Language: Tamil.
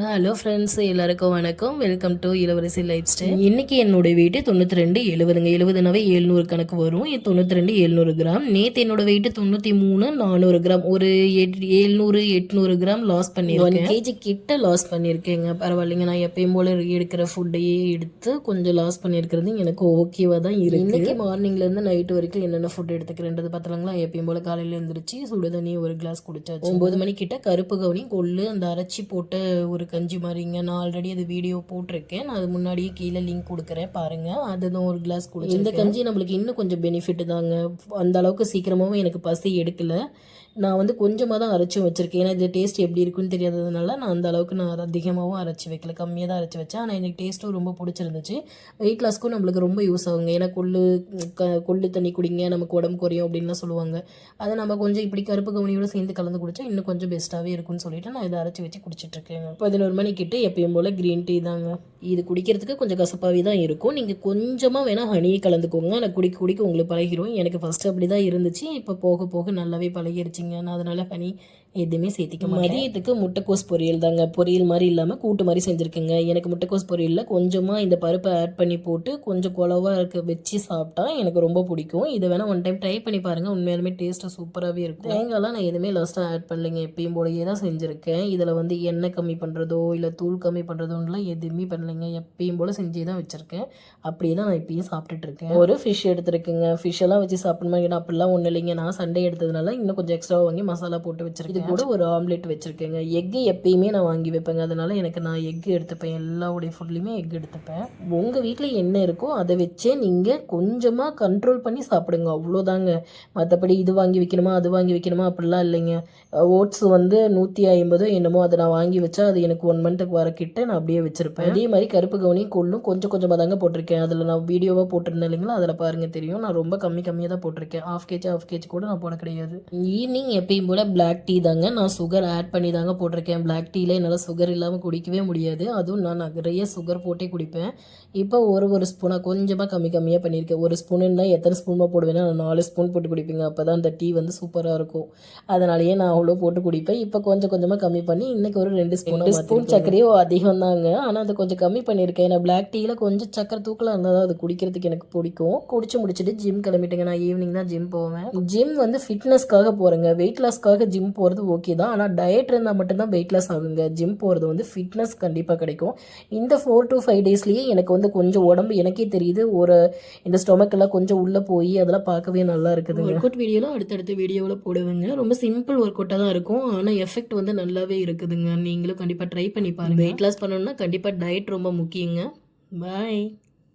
ஹலோ ஃப்ரெண்ட்ஸ் எல்லாருக்கும் வணக்கம். Welcome to Ilavarasi life style இன்னைக்கு என்னோட வெயிட் தொண்ணூற்றி ரெண்டு எழுபதுங்க எழுபதுனாவே எழுநூறு கணக்கு வரும். தொண்ணூற்றி ரெண்டு எழுநூறு கிராம். நேற்று என்னோட வெயிட் தொண்ணூற்றி மூணு நானூறு கிராம். ஒரு எட் எழுநூறு எட்நூறு கிராம் லாஸ் பண்ணியிருக்கேன். கேஜி கிட்ட லாஸ் பண்ணியிருக்கேங்க. பரவாயில்லைங்க. நான் எப்பயும் போல எடுக்கிற ஃபுட்டையே எடுத்து கொஞ்சம் லாஸ் பண்ணியிருக்கிறது எனக்கு ஓகேவா தான் இருக்கு. இன்னைக்கு மார்னிங்லேருந்து நைட்டு வரைக்கும் என்னென்ன ஃபுட் எடுத்துக்கிறேன்றது பார்த்துலாங்களா எப்பயும் போல காலையில் எழுந்திரிச்சு சுடு தண்ணி ஒரு கிளாஸ் குடிச்சாச்சு. ஒம்பது மணிக்கிட்ட கருப்பு கவுனி கொள்ளு அந்த அரைச்சி போட்ட ஒரு ஒரு கஞ்சி மாதிரிங்க நான் ஆல்ரெடி அது வீடியோ போட்டிருக்கேன். நான் அது முன்னாடியே கீழே லிங்க் கொடுக்குறேன். பாருங்க. அதுதான் ஒரு கிளாஸ் குடிச்சு இந்த கஞ்சி நம்மளுக்கு இன்னும் கொஞ்சம் பெனிஃபிட் தாங்க. அந்த அளவுக்கு சீக்கிரமாகவும் எனக்கு பசி எடுக்கல. நான் வந்து கொஞ்சமாக தான் அரைச்சும் வச்சுருக்கேன். ஏன்னா இது டேஸ்ட் எப்படி இருக்குன்னு தெரியாததுனால நான் அந்த அளவுக்கு நான் அதிகமாகவும் அரைச்சி வைக்கல. கம்மியாக தான் அரைச்சி வச்சேன். ஆனால் எனக்கு டேஸ்ட்டும் ரொம்ப பிடிச்சிருந்துச்சு. வெயிட் லாஸ்க்கும் நம்மளுக்கு ரொம்ப யூஸ் ஆகுங்க. ஏன்னா கொள்ளு க கொள்ளு தண்ணி குடிங்க. நமக்கு உடம்பு குறையும் அப்படின்லாம் சொல்லுவாங்க. அதை நம்ம கொஞ்சம் இப்படி கருப்பு கவனியோட சேர்ந்து கலந்து குடிச்சா இன்னும் கொஞ்சம் பெஸ்ட்டாகவே இருக்கும்னு சொல்லிட்டு நான் இதை அரைச்சி வச்சு குடிச்சிட்ருக்கேங்க பதினோரு மணிக்கிட்டு எப்பயும் போல் க்ரீன் டீ தாங்க. இது குடிக்கிறதுக்கு கொஞ்சம் கசப்பாகவே தான் இருக்கும். நீங்கள் கொஞ்சமாக வேணால் ஹனியை கலந்துக்கோங்க. நான் குடிக்க குடிக்க உங்களுக்கு பழகிரும். எனக்கு ஃபஸ்ட்டு அப்படி தான் இருந்துச்சு. இப்போ போக போக நல்லாவே பழகிருச்சு. வச்சிங்க நான் அதனால் ஹனி எதுவுமே சேர்த்திக்க மதியத்துக்கு முட்டைக்கோஸ் பொரியல் தாங்க. பொரியல் மாதிரி இல்லாமல் கூட்டு மாதிரி செஞ்சுருக்குங்க. எனக்கு முட்டைக்கோஸ் பொரியலில் கொஞ்சமாக இந்த பருப்பை ஆட் பண்ணி போட்டு கொஞ்சம் குழவாக இருக்க வச்சு சாப்பிட்டா எனக்கு ரொம்ப பிடிக்கும். இதை வேணால் ஒன் டைம் ட்ரை பண்ணி பாருங்கள் உண்மையாலுமே டேஸ்ட்டாக சூப்பராகவே இருக்கும். தேங்காய்லாம் நான் எதுவுமே லாஸ்ட்டாக ஆட் பண்ணலைங்க. எப்பயும் போலயே தான் செஞ்சுருக்கேன். இதில் வந்து எண்ணெய் கம்மி பண்ணுறதோ இல்லை தூள் கம்மி பண்ணுறதோலாம் எதுவுமே பண்ணலைங்க. எப்பயும் போல் செஞ்சே தான் வச்சுருக்கேன். அப்படியே தான் நான் இப்பயும் சாப்பிட்டுட்ருக்கேன் ஒரு ஃபிஷ் எடுத்துருக்குங்க. ஃபிஷ் எல்லாம் வச்சு சாப்பிட்ணுமா? அப்படிலாம் ஒன்றும் இல்லைங்க. நான் சண்டே எடுத்ததுனால இன்னும் கொஞ்சம் எக்ஸ்ட்ரா வாங்கி மசாலா போட்டு வச்சிருக்கேன். கூட ஒரு ஆம்லெட் வச்சுருக்கேங்க. எக்கு எப்பயுமே நான் வாங்கி வைப்பேங்க. அதனால் எனக்கு நான் எக்கு எடுத்துப்பேன். எல்லாவுடைய ஃபுட்லேயுமே எக் எடுத்துப்பேன். உங்கள் வீட்டில் என்ன இருக்கோ அதை வச்சே நீங்கள் கொஞ்சமாக கண்ட்ரோல் பண்ணி சாப்பிடுங்க. அவ்வளோதாங்க. மற்றபடி இது வாங்கி வைக்கணுமா அது வாங்கி வைக்கணுமா அப்படிலாம் இல்லைங்க. ஓட்ஸ் வந்து நூற்றி ஐம்பதோ என்னமோ அதை நான் வாங்கி வச்சா அது எனக்கு ஒன் மந்த்துக்கு வர கிட்ட நான் அப்படியே வச்சுருப்பேன். அதே மாதிரி கருப்பு கவுனி கொள்ளும் கொஞ்சம் கொஞ்சமாக தாங்க போட்டிருக்கேன். அதில் நான் வீடியோவாக போட்டிருந்தேன் இல்லைங்களா? அதில் பாருங்கள் தெரியும். நான் ரொம்ப கம்மி கம்மியாக தான் போட்டிருக்கேன். ஆஃப் கேஜி ஆஃப் கேஜி கூட நான் போட கிடையாது. ஈவினிங் எப்பயும் போல் பிளாக் டீ தான். தாங்க நான் சுகர் ஆட் பண்ணி தாங்க போட்டிருக்கேன் பிளாக் டீயில் என்னால் சுகர் இல்லாமல் குடிக்கவே முடியாது. அதுவும் நான் நிறைய சுகர் போட்டே குடிப்பேன். இப்போ ஒரு ஒரு ஸ்பூனாக கொஞ்சமாக கம்மி கம்மியாக பண்ணியிருக்கேன். ஒரு ஸ்பூனுன்னா எத்தனை ஸ்பூனாக போடுவேன்னா நான் நாலு ஸ்பூன் போட்டு குடிப்பேங்க. அப்போ தான் அந்த டீ வந்து சூப்பராக இருக்கும். அதனாலேயே நான் அவ்வளோ போட்டு குடிப்பேன். இப்போ கொஞ்சம் கொஞ்சமாக கம்மி பண்ணி இன்னைக்கு ஒரு ரெண்டு ஸ்பூன் ஸ்பூன் சர்க்கரையோ அதிகம் தாங்க ஆனால் அதை கொஞ்சம் கம்மி பண்ணியிருக்கேன். ஏன்னா பிளாக் டீயில் கொஞ்சம் சக்கரை தூக்கலாக இருந்தால் தான் அது குடிக்கிறதுக்கு எனக்கு பிடிக்கும். குடிச்சு முடிச்சுட்டு ஜிம் கிளம்பிட்டேங்க. நான் ஈவினிங் தான் ஜிம் போவேன். ஜிம் வந்து ஃபிட்னஸ்க்காக போகிறேங்க வெயிட் லாஸ்க்காக ஜிம் போகிறது ஓகே தான். ஆனால் டயட் இருந்தால் மட்டும்தான் வெயிட் லாஸ் ஆகுங்க. ஜிம் போகிறது வந்து ஃபிட்னஸ் கண்டிப்பாக கிடைக்கும். இந்த ஃபோர் டு ஃபைவ் டேஸ்லேயே எனக்கு வந்து கொஞ்சம் உடம்பு எனக்கே தெரியுது. ஒரு இந்த ஸ்டொமக் எல்லாம் கொஞ்சம் உள்ளே போய் அதெல்லாம் பார்க்கவே நல்லா இருக்குது ஒர்க் அவுட் வீடியோலாம் அடுத்தடுத்த வீடியோவில் போடுவேங்க. ரொம்ப சிம்பிள் ஒர்க் அவுட்டாக தான் இருக்கும். ஆனால் எஃபெக்ட் வந்து நல்லாவே இருக்குதுங்க. நீங்களும் கண்டிப்பாக ட்ரை பண்ணி பாருங்க. வெயிட் லாஸ் பண்ணணும்னா கண்டிப்பாக டயட் ரொம்ப முக்கியங்க. பாய்